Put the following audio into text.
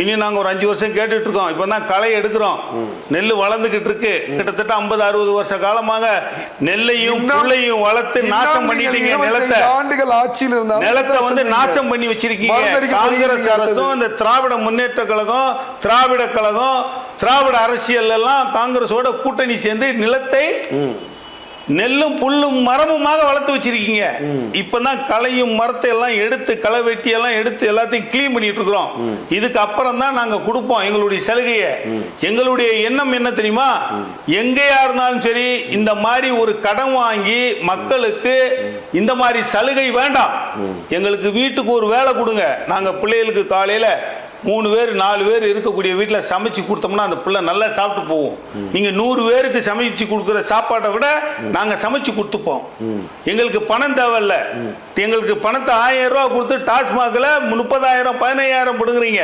இனி நாங்க ஒரு அஞ்சு வருஷம் கேட்டுட்டு இருக்கோம் இப்போ தான் களை எடுக்கிறோம். நெல் வளர்ந்துகிட்டு இருக்கு கிட்டத்தட்ட ஐம்பது அறுபது வருஷ காலமாக நெல்லையும் புல்லையும் வளர்த்து நாசம் நீங்கள் பண்ணிட்டீங்க. 25 நிலத்தை ஆண்டுகள் ஆட்சியில் இருந்தாலும் நிலத்தை வந்து. நாசம் பண்ணி வச்சிருக்கீங்க. காங்கிரஸ் அரசும் இந்த திராவிட முன்னேற்ற கழகம் திராவிட கழகம் திராவிட அரசியல் எல்லாம் காங்கிரஸோட கூட்டணி சேர்ந்து நிலத்தை நெல்லும் புல்லும் மரமுமாக வளர்த்து வச்சிருக்கீங்க. இப்பதான் களையும் மரத்தை எல்லாம் எடுத்து களை வெட்டி எல்லாம் எடுத்து எல்லாத்தையும் க்ளீன் பண்ணிட்டு இருக்கிறோம். இதுக்கு அப்புறம் தான் நாங்க கொடுப்போம் எங்களுடைய சலுகையை. எங்களுடைய எண்ணம் என்ன தெரியுமா? எங்கேயா இருந்தாலும் சரி இந்த மாதிரி ஒரு கடன் வாங்கி மக்களுக்கு இந்த மாதிரி சலுகை வேண்டாம். எங்களுக்கு வீட்டுக்கு ஒரு வேலை கொடுங்க. நாங்க பிள்ளைகளுக்கு காலையில மூணு பேர் நாலு பேர் இருக்கக்கூடிய வீட்டில் சமைச்சு கொடுத்தோம்னா அந்த பிள்ளை நல்லா சாப்பிட்டு போகும். நீங்கள் நூறு பேருக்கு சமைச்சு கொடுக்குற சாப்பாட்டை விட நாங்கள் சமைச்சு கொடுத்துப்போம். எங்களுக்கு பணம் தேவையில்ல. எங்களுக்கு பணத்தை ஆயிரம் ரூபா கொடுத்து டாஸ்மாகில் முப்பதாயிரம் பதினையாயிரம் கொடுக்குறீங்க